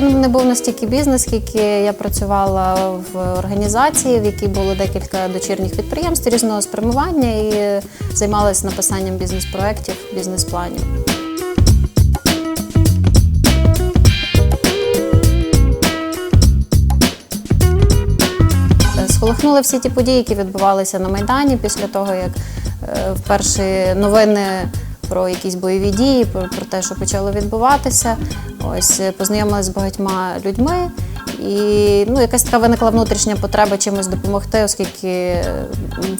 то не був настільки бізнес, скільки я працювала в організації, в якій було декілька дочірніх підприємств різного спрямування і займалася написанням бізнес-проєктів, бізнес-планів. Сколихнули всі ті події, які відбувалися на Майдані після того, як е, вперше новини про якісь бойові дії, про, про те, що почало відбуватися. Ось е, познайомилася з багатьма людьми. І ну, якась така виникла внутрішня потреба чимось допомогти, оскільки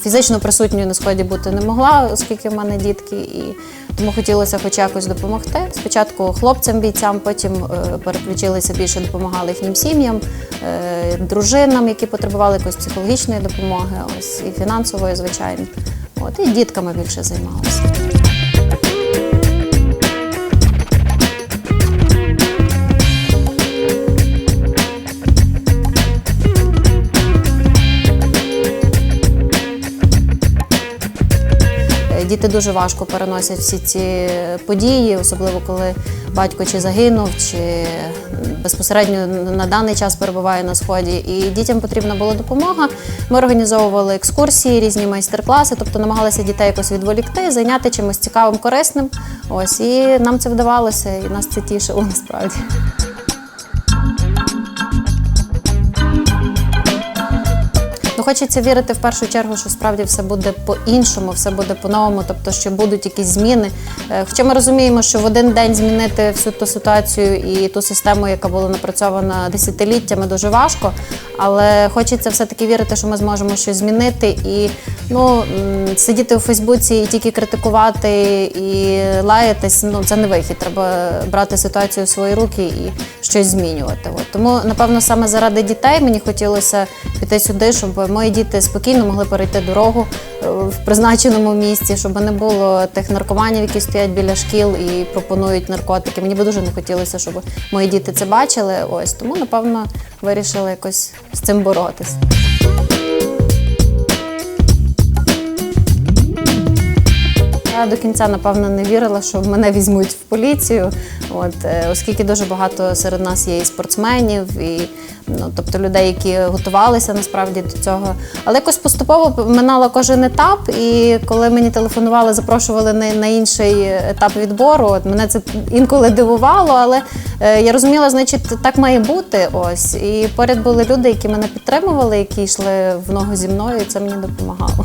фізично присутньою на сході бути не могла, оскільки в мене дітки, і тому хотілося хоч якось допомогти. Спочатку хлопцям, бійцям, потім е, переключилися більше, допомагали їхнім сім'ям, е, дружинам, які потребували якоїсь психологічної допомоги, ось і фінансової, звичайно. От і дітками більше займалася. Діти дуже важко переносять всі ці події, особливо коли батько чи загинув, чи безпосередньо на даний час перебуває на сході. І дітям потрібна була допомога. Ми організовували екскурсії, різні майстер-класи, тобто намагалися дітей якось відволікти, зайняти чимось цікавим, корисним. Ось і нам це вдавалося, і нас це тішило насправді. Хочеться вірити в першу чергу, що справді все буде по-іншому, все буде по-новому, тобто, що будуть якісь зміни. Е, Хоча ми розуміємо, що в один день змінити всю ту ситуацію і ту систему, яка була напрацьована десятиліттями, дуже важко. Але хочеться все-таки вірити, що ми зможемо щось змінити і ну, сидіти у Фейсбуці і тільки критикувати і лаятись. Ну це не вихід. Треба брати ситуацію в свої руки і щось змінювати. От. Тому, напевно, саме заради дітей мені хотілося піти сюди, щоб мої діти спокійно могли перейти дорогу е, в призначеному місці, щоб не було тих наркоманів, які стоять біля шкіл і пропонують наркотики. Мені би дуже не хотілося, щоб мої діти це бачили. Ось тому, напевно, вирішили якось з цим боротися. Я до кінця, напевно, не вірила, що мене візьмуть в поліцію, от, е, оскільки дуже багато серед нас є і спортсменів, і ну, тобто людей, які готувалися насправді до цього. Але якось поступово минала кожен етап, і коли мені телефонували, запрошували на, на інший етап відбору, от мене це інколи дивувало, але е, я розуміла, значить, так має бути. Ось. І поряд були люди, які мене підтримували, які йшли в ногу зі мною, і це мені допомагало.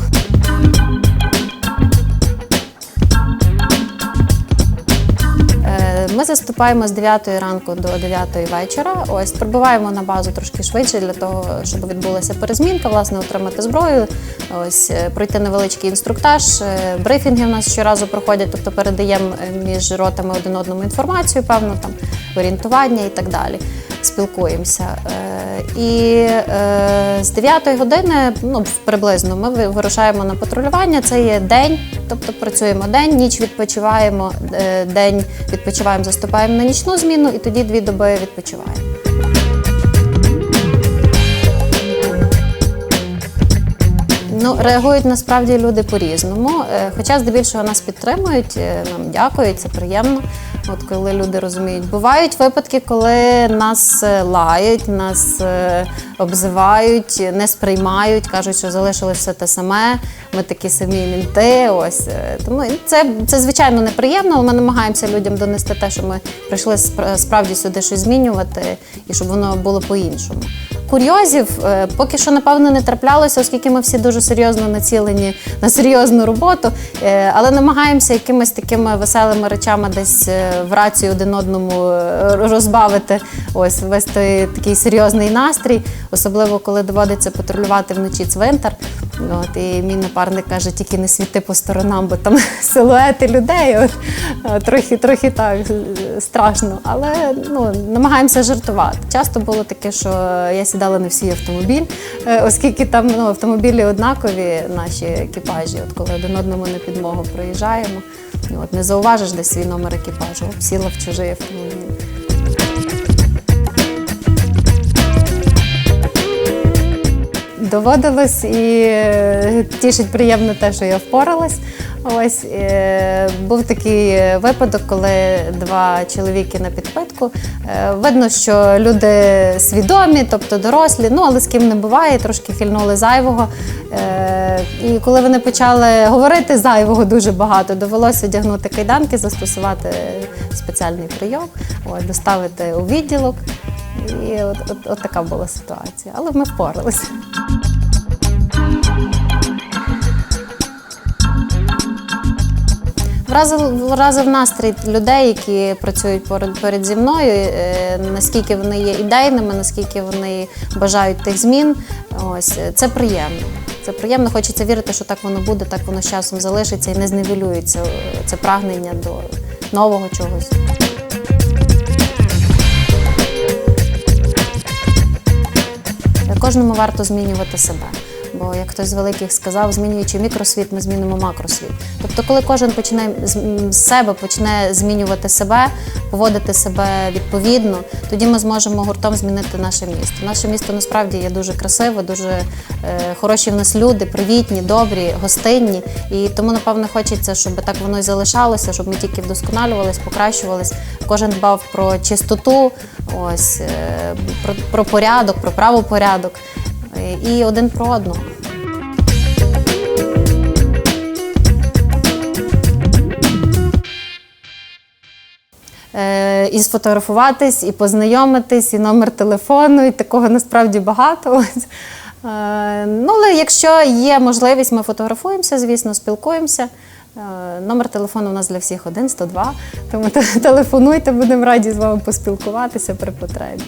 Ми заступаємо з 9 ранку до 9 вечора. Ось прибуваємо на базу трошки швидше для того, щоб відбулася перезмінка, власне, отримати зброю, ось е, пройти невеличкий інструктаж. Е, Брифінги в нас щоразу проходять, тобто передаємо е, між ротами один одному інформацію, певно, там орієнтування і так далі. Спілкуємося. І з 9 години, ну приблизно, ми вирушаємо на патрулювання. Це є день, тобто працюємо день, ніч відпочиваємо, е, день відпочиваємо, заступаємо на нічну зміну і тоді дві доби відпочиваємо. Ну, реагують насправді люди по-різному. Е, Хоча здебільшого нас підтримують, е, нам дякують, це приємно. От коли люди розуміють, бувають випадки, коли нас е, лають, нас е, обзивають, не сприймають, кажуть, що залишилось все те саме. Ми такі самі мінти. Ось е, тому це, це звичайно неприємно, але ми намагаємося людям донести те, що ми прийшли справді сюди щось змінювати, і щоб воно було по-іншому. Курйозів е, поки що, напевно, не траплялося, оскільки ми всі дуже серйозно націлені на серйозну роботу, Е, але намагаємося якимись такими веселими речами десь е, в рацію один одному розбавити, ось вести такий серйозний настрій, особливо коли доводиться патрулювати вночі цвинтар. От, і мій напарник каже, тільки не світи по сторонам, бо там силуети людей. От, трохи, трохи так страшно, але ну, намагаємося жартувати. Часто було таке, що я сідала не в свій автомобіль, е, оскільки там ну, автомобілі однакові наші екіпажі. От коли один одному на підмогу проїжджаємо, от не зауважиш десь свій номер екіпажу, сіла в чужий автомобіль. Доводилось і е, тішить приємно те, що я впоралась. Ось е, був такий випадок, коли два чоловіки на підпитку. Е, видно, що люди свідомі, тобто дорослі, ну але з ким не буває, трошки фільнули зайвого. І коли вони почали говорити зайвого дуже багато, довелося одягнути кайданки, застосувати спеціальний прийом, ось, доставити у відділок. І от, от, от така була ситуація. Але ми впоралися. Вразив, вразив настрій людей, які працюють поряд, поряд зі мною, е, наскільки вони є ідейними, наскільки вони бажають тих змін. Ось е, це приємно. Це приємно, хочеться вірити, що так воно буде, так воно з часом залишиться і не зневелюється е, це прагнення до нового чогось. Кожному варто змінювати себе. Бо, як хтось з великих сказав, змінюючи мікросвіт, ми змінимо макросвіт. Тобто, коли кожен почне з себе почне змінювати себе, поводити себе відповідно, тоді ми зможемо гуртом змінити наше місто. Наше місто насправді є дуже красиве, дуже е, хороші в нас люди, привітні, добрі, гостинні. І тому, напевно, хочеться, щоб так воно і залишалося, щоб ми тільки вдосконалювались, покращувались. Кожен дбав про чистоту, ось е, про, про порядок, про правопорядок і один про одного. Е, І сфотографуватись, і познайомитись, і номер телефону, і такого насправді багато. Е, Ну, але якщо є можливість, ми фотографуємося, звісно, спілкуємося. Е, Номер телефону у нас для всіх 1 102, тому телефонуйте, будемо раді з вами поспілкуватися при потребі.